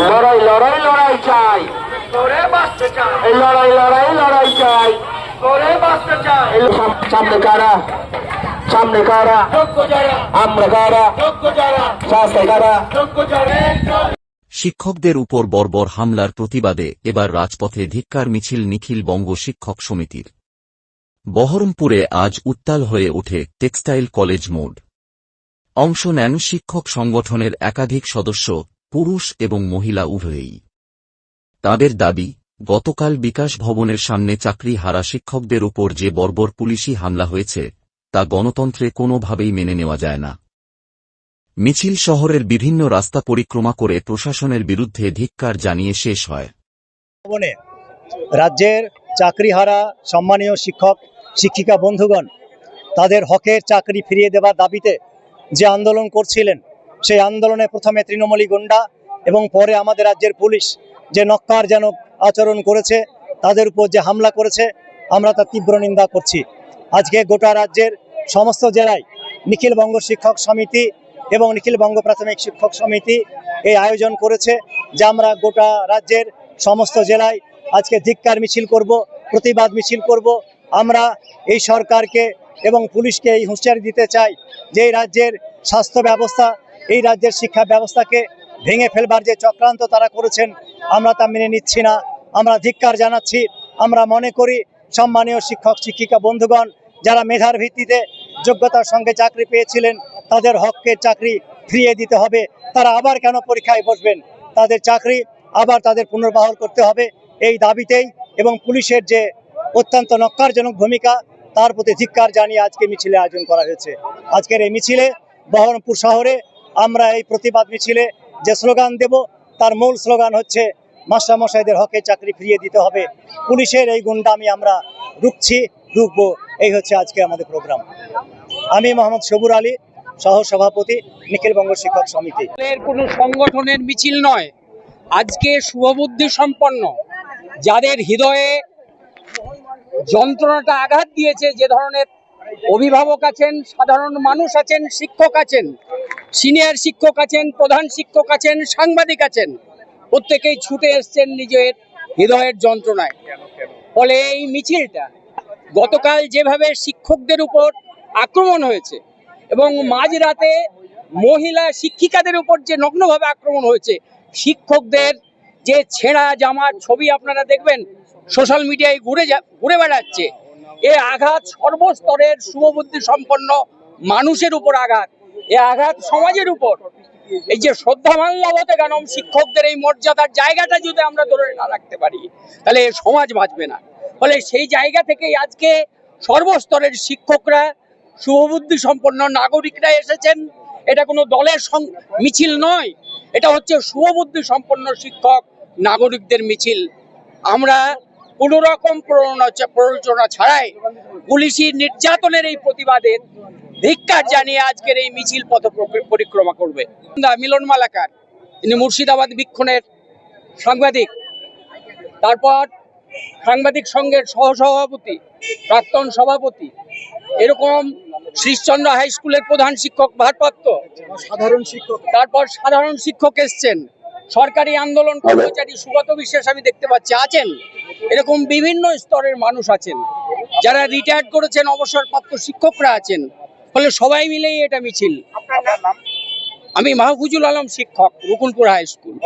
লড়াই লড়াই লড়াই চাই। করে বাঁচতে চাই। এই লড়াই লড়াই লড়াই চাই। সামনে কারা? সামনে কারা? আমরা কারা? যোগ্য কারা? শিক্ষকদের উপর বর্বর হামলার প্রতিবাদে এবার রাজপথে ধিক্কার মিছিল নিখিল বঙ্গ শিক্ষক সমিতির। বহরমপুরে আজ উত্তাল হয়ে ওঠে টেক্সটাইল কলেজ মোড। অংশ নেন শিক্ষক সংগঠনের একাধিক সদস্য পুরুষ এবং মহিলা উভয়েই। তাদের দাবি, গতকাল বিকাশ ভবনের সামনে চাকরি হারা শিক্ষকদের উপর যে বর্বর পুলিশি হামলা হয়েছে, তা গণতন্ত্রে কোনোভাবেই মেনে নেওয়া যায় না। মিছিল শহরের বিভিন্ন রাস্তা পরিক্রমা করে প্রশাসনের বিরুদ্ধে ধিক্কার জানিয়ে শেষ হয়। রাজ্যের চাকরিহারা সম্মানীয় শিক্ষক, শিক্ষিকা বন্ধুগণ, তাদের হকের চাকরি ফিরিয়ে দেওয়ার দাবিতে যে আন্দোলন করছিলেন সেই আন্দোলনে প্রথমে তৃণমূলী গুন্ডা এবং পরে আমাদের রাজ্যের পুলিশ যে নক্কারজনক আচরণ করেছে, তাদের উপর যে হামলা করেছে, আমরা তার তীব্র নিন্দা করছি। আজকে গোটা রাজ্যের সমস্ত জেলায় নিখিল বঙ্গ শিক্ষক সমিতি এবং নিখিল বঙ্গ প্রাথমিক শিক্ষক সমিতি এই আয়োজন করেছে, যে আমরা গোটা রাজ্যের সমস্ত জেলায় আজকে ধিক্কার মিছিল করব, প্রতিবাদ মিছিল করব। আমরা এই সরকারকে এবং পুলিশকে এই হুঁশিয়ারি দিতে চাই যে রাজ্যের স্বাস্থ্য ব্যবস্থা এই রাজ্যের শিক্ষা ব্যবস্থাকে ভেঙে ফেলবার যে চক্রান্ত তারা করেছেন, আমরা তা মেনে নিচ্ছি না। আমরা ধিক্কার জানাচ্ছি। আমরা মনে করি সম্মানীয় শিক্ষক, শিক্ষিকা, বন্ধুগণ, যারা মেধার ভিত্তিতে যোগ্যতার সঙ্গে চাকরি পেয়েছিলেন, তাদের হককে চাকরি ফিরিয়ে দিতে হবে। তারা আবার কেন পরীক্ষায় বসবেন? তাদের চাকরি আবার তাদের পুনর্বহাল করতে হবে এই দাবিতেই এবং পুলিশের যে অত্যন্ত নক্কারজনক ভূমিকা, তার প্রতি ধিক্কার জানিয়ে আজকে মিছিলে আয়োজন করা হয়েছে। আজকের এই মিছিলে বহরমপুর শহরে আমরা এই প্রতিবাদ মিছিলে যে স্লোগান দেব, তার মূল স্লোগান হচ্ছে, মাস্টারমশাইদের হকে চাকরি ফিরিয়ে দিতে হবে। পুলিশের এই গুন্ডামি আমরা রুখছি, রুখবো। এই হচ্ছে আজকে আমাদের প্রোগ্রাম। আমি মোহাম্মদ সবুর আলী সহ সভাপতি নিখিল বঙ্গ শিক্ষক সমিতি। কোনো সংগঠনের মিছিল নয়। আজকে শুভবুদ্ধি সম্পন্ন। যাদের হৃদয়ে যন্ত্রণাটা আঘাত দিয়েছে, যে ধরনের অভিভাবক আছেন, সাধারণ মানুষ আছেন, শিক্ষক আছেন সিনিয়র শিক্ষক আছেন, প্রধান শিক্ষক আছেন, সাংবাদিক আছেন। প্রত্যেকেই ছুটে এসছেন নিজের হৃদয়ের যন্ত্রণায়। ফলে এই মিছিলটা গতকাল যেভাবে শিক্ষকদের উপর আক্রমণ হয়েছে এবং মাঝরাতে মহিলা শিক্ষিকাদের উপর যে নগ্নভাবে আক্রমণ হয়েছে, শিক্ষকদের যে ছেঁড়া জামার ছবি আপনারা দেখবেন, সোশ্যাল মিডিয়ায় ঘুরে ঘুরে বেড়াচ্ছে, এ আঘাত সর্বস্তরের শুভবুদ্ধি সম্পন্ন মানুষের উপর আঘাত। এ আঘাত সমাজের উপর। এই যে শ্রদ্ধা মাল্যবতে গানম শিক্ষকদের এই মর্যাদার জায়গাটা যদি আমরা ধরে না রাখতে পারি, তাহলে সমাজ বাঁচবে না। ফলে সেই জায়গা থেকেই আজকে সর্বস্তরের শিক্ষকরা, শুভবুদ্ধি সম্পন্ন নাগরিকরা এসেছেন। এটা কোনো দলের মিছিল নয়, এটা হচ্ছে শুভবুদ্ধি সম্পন্ন শিক্ষক নাগরিকদের মিছিল। আমরা কোনো রকম প্ররোচনা ছাড়াই পুলিশি নির্যাতনের এই প্রতিবাদের ধিক্কার জানিয়ে আজকের এই মিছিল পথ পরিক্রমা করবে। দা মিলন মালাকার তিনি মুর্শিদাবাদ বীক্ষণের সাংবাদিক। তারপর সাংবাদিক সংঘের সহসভাপতি প্রাক্তন সভাপতি এরকম শ্রীশচন্দ্র হাই স্কুলের প্রধান শিক্ষক ভারপ্রাপ্ত। সাধারণ শিক্ষক। তারপর সাধারণ শিক্ষক এসছেন। সরকারি আন্দোলন কর্মচারী সুগত বিশ্বাস আমি দেখতে পাচ্ছি আছেন। এরকম বিভিন্ন স্তরের মানুষ আছেন। যারা রিটায়ার্ড করেছেন অবসরপ্রাপ্ত শিক্ষকরা আছেন। ফলে সবাই মিলেই এটা মিছিল। আমি মাহফুজুল আলম শিক্ষক রুকুনপুর হাই স্কুল।